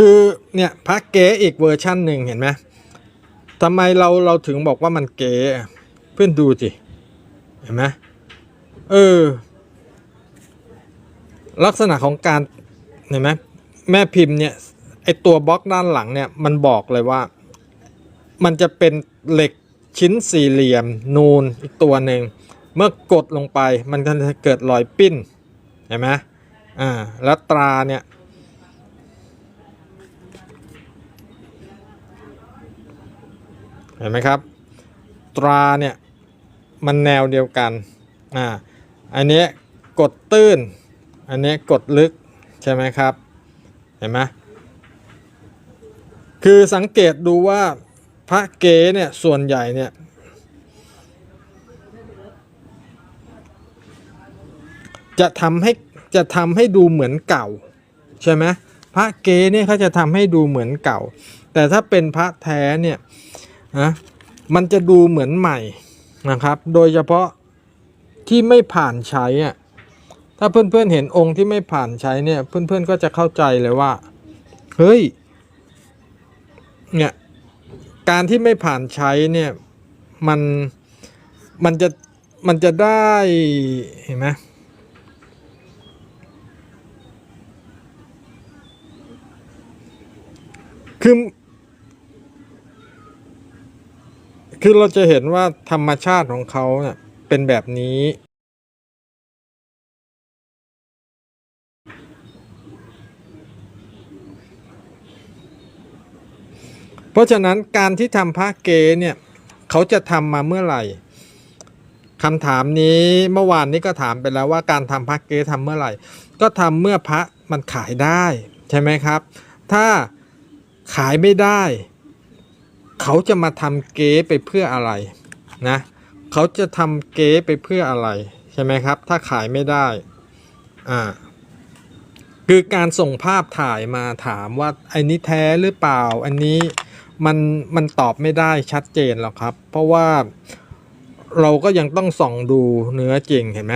คือเนี่ยพระเก๋อีกเวอร์ชั่นหนึ่งเห็นไหมทำไมเราเราถึงบอกว่ามันเก๋เพื่อนดูสิเห็นไหมเออ ลักษณะของการเห็นไหมแม่พิมพ์เนี่ยไอตัวบล็อกด้านหลังเนี่ยมันบอกเลยว่า มันจะเป็นเหล็กชิ้นสี่เหลี่ยม นูนอีกตัวหนึ่งเมื่อกดลงไปมันจะเกิดรอยปิ้นเห็นไหมอ่าแล้วตราเนี่ย เห็นไหมครับ ตราเนี่ยมันแนวเดียวกันอ่าอันนี้กดตื้น อันนี้กดลึกใช่ไหมครับ เห็นไหมคือสังเกตดูว่าพระเก๋เนี่ยส่วนใหญ่เนี่ยจะทำให้จะทำให้ดูเหมือนเก่าใช่ไหมพระเก๋เนี่ยเขาจะทำให้ดูเหมือนเก่า แต่ถ้าเป็นพระแท้เนี่ย นะมันจะดูเหมือนใหม่นะครับ โดยเฉพาะที่ไม่ผ่านใช้อะถ้าเพื่อนๆเห็นองค์ที่ไม่ผ่านใช้เนี่ย เพื่อนๆก็จะเข้าใจเลยว่า เฮ้ย เนี่ย การที่ไม่ผ่านใช้เนี่ย มัน มันจะ มันจะได้ เห็นไหมคือ คือเราจะเห็นว่าธรรมชาติของเขาเนี่ยเป็นแบบนี้ เพราะฉะนั้นการที่ทำพระเกเนี่ยเขาจะทำมาเมื่อไหร่คำถามนี้เมื่อวานนี้ก็ถามไปแล้วว่าการทำพระเกทำเมื่อไหร่ ก็ทำเมื่อพระมันขายได้ ใช่ไหมครับ ถ้าขายไม่ได้ เขาจะมาทำเก๊ไปเพื่ออะไรนะ เขาจะทำเก๊ไปเพื่ออะไรใช่ไหมครับ ถ้าขายไม่ได้อ่าคือการส่งภาพถ่ายมาถามว่าไอ้นี้แท้หรือเปล่า อันนี้มันมันตอบไม่ได้ชัดเจนหรอกครับ เพราะว่าเราก็ยังต้องส่องดูเนื้อจริงเห็นไหม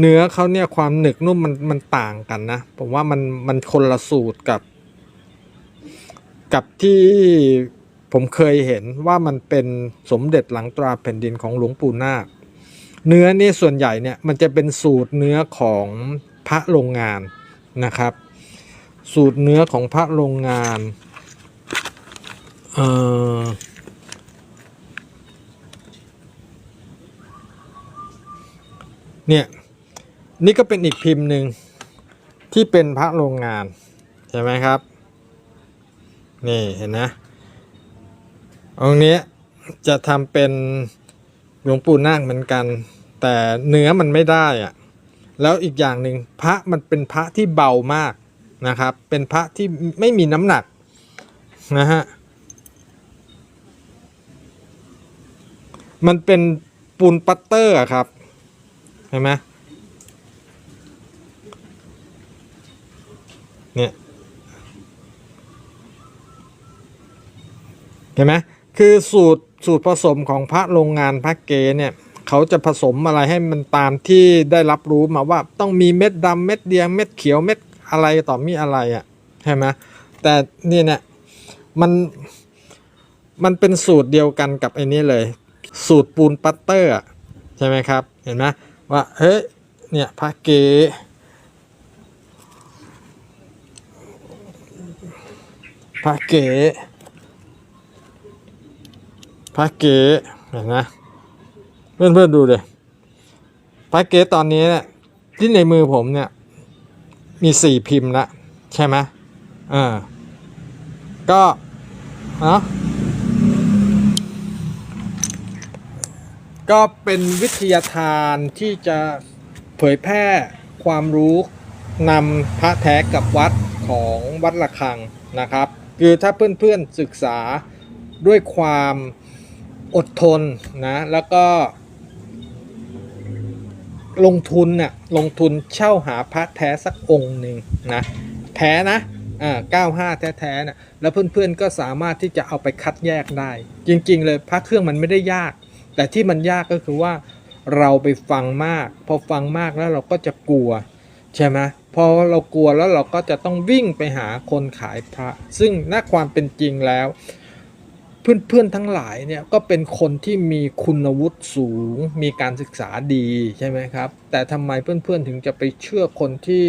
เนื้อเขาเนี่ยความหนึกนุ่มมันมันต่างกันนะ ผมว่ามันมันคนละสูตรกับ กับที่ ผมเคยเห็นว่ามันเป็นสมเด็จหลังตราแผ่นดินของหลวงปู่นาค เนื้อนี่ส่วนใหญ่เนี่ยมันจะเป็นสูตรเนื้อของพระโรงงานนะครับ สูตรเนื้อของพระโรงงานเอ่อเนี่ยนี่ก็เป็นอีกพิมพ์หนึ่งที่เป็นพระโรงงาน ใช่ไหมครับ นี่เห็นนะ องค์นี้จะทำเป็นหลวงปู่นาคเหมือนกัน แต่เนื้อมันไม่ได้อะแล้วอีกอย่างหนึ่งพระมันเป็นพระที่เบามากนะครับ เป็นพระที่ไม่มีน้ำหนักนะฮะมันเป็นปูนปัตเตอร์ครับ เห็นไหมเนี่ย เห็นไหม คือสูตรสูตรผสมของพระโรงงานพระเกเนี่ยเขาจะผสมอะไรให้มันตามที่ได้รับรู้มาว่าต้องมีเม็ดดำเม็ดแดงเม็ดเขียวเม็ดอะไรต่อมีอะไรอะ่ะใช่ไหมแต่นี่เนี่ยมันมันเป็นสูตรเดียวกันกับไอ้นี้เลย สูตรปูนปัตเตอร์อะใช่ไหมครับเห็นไหมว่าเฮ้ยเนี่ยพระเกพระเก พระเก๋เห็นไหมเพื่อนเพื่อนๆดูเลยพระเก๋ตอนนี้เนี่ยที่ในมือผมเนี่ย มีสี่พิมพ์ละใช่ไหมอ่าก็เนาะก็เป็นวิทยาทานที่จะเผยแพร่ความรู้นำพระแท้กับวัดของวัดระฆังนะครับ คือถ้าเพื่อนๆศึกษาด้วยความ อดทนนะแล้วก็ ลงทุนเนี่ยลงทุนเช่าหาพระแท้สักองค์หนึ่งนะแท้นะอ่า95แท้ๆนะแล้วเพื่อนๆก็สามารถที่จะเอาไปคัดแยกได้ จริง ๆ เลยพระเครื่องมันไม่ได้ยาก แต่ที่มันยากก็คือว่าเราไปฟังมาก พอฟังมากแล้วเราก็จะกลัวใช่ไหมพอเรากลัวแล้วเราก็จะต้องวิ่งไปหาคนขายพระ ซึ่งณความเป็นจริงแล้ว เพื่อนๆทั้งหลายเนี่ยก็เป็นคนที่มีคุณวุฒิสูง มีการศึกษาดีใช่ไหมครับ แต่ทำไมเพื่อนๆถึงจะไปเชื่อคนที่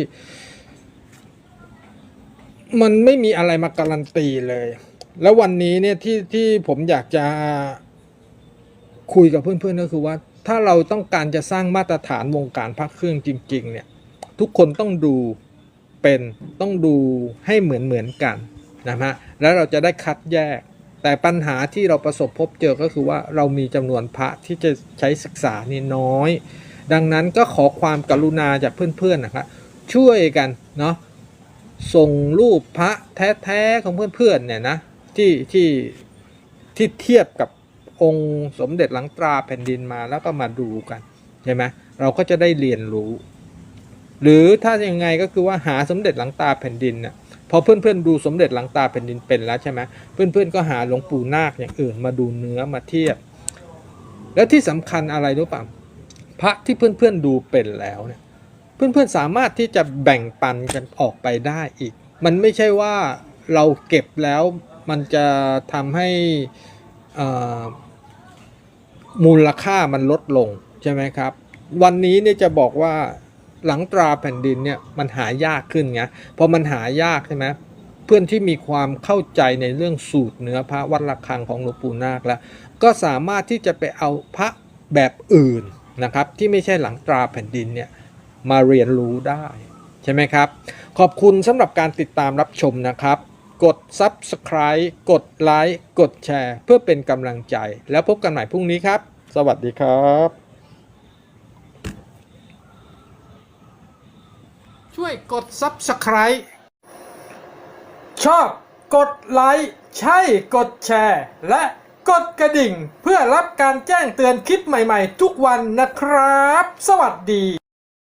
มันไม่มีอะไรมาการันตีเลย แล้ววันนี้เนี่ยที่ที่ผมอยากจะคุยกับเพื่อนๆก็คือว่า ถ้าเราต้องการจะสร้างมาตรฐานวงการพระเครื่องจริง ๆ เนี่ย ทุกคนต้องดูเป็นต้องดูให้เหมือนเหมือนๆกันนะฮะแล้วเราจะได้คัดแยก แต่ปัญหาที่เราประสบพบเจอก็คือว่าเรามีจำนวนพระที่จะใช้ศึกษานี่น้อย ดังนั้นก็ขอความกรุณาจากเพื่อนๆนะครับช่วยกันเนาะส่งรูปพระแท้ๆของเพื่อนๆเนี่ยนะที่ที่ที่เทียบกับองค์สมเด็จหลังตราแผ่นดินมาแล้วก็มาดูกันใช่ไหมเราก็จะได้เรียนรู้ หรือถ้ายังไงก็คือว่าหาสมเด็จหลังตาแผ่นดินเนี่ย พอเพื่อนๆดูสมเด็จหลังตาแผ่นดินเป็นแล้วใช่ไหมเพื่อนๆก็หาหลวงปู่นาคอย่างอื่นมาดูเนื้อมาเทียบ แล้วที่สำคัญอะไรรู้ป่ะพระที่เพื่อนๆดูเป็นแล้วเนี่ยเพื่อนๆสามารถที่จะแบ่งปันกันออกไปได้อีก มันไม่ใช่ว่าเราเก็บแล้วมันจะทำให้มูลค่ามันลดลงใช่ไหมครับ วันนี้เนี่ยจะบอกว่า หลังตราแผ่นดินเนี่ยมันหายากขึ้นไงพอมันหายากใช่ไหมเพื่อนที่มีความเข้าใจในเรื่องสูตรเนื้อพระวัดระฆังของหลวงปู่นาคแล้ว ก็สามารถที่จะไปเอาพระแบบอื่นนะครับ ที่ไม่ใช่หลังตราแผ่นดินเนี่ยมาเรียนรู้ได้ใช่ไหมครับ ขอบคุณสำหรับการติดตามรับชมนะครับ กด Subscribe กดไลค์กดแชร์ เพื่อเป็นกำลังใจ แล้วพบกันใหม่พรุ่งนี้ครับ สวัสดีครับ วยกด Subscribe ชอบกดไลค์ใช่กดแชร์ และกดกระดิ่งเพื่อรับการแจ้งเตือนคลิปใหม่ๆ ทุกวันนะครับ สวัสดี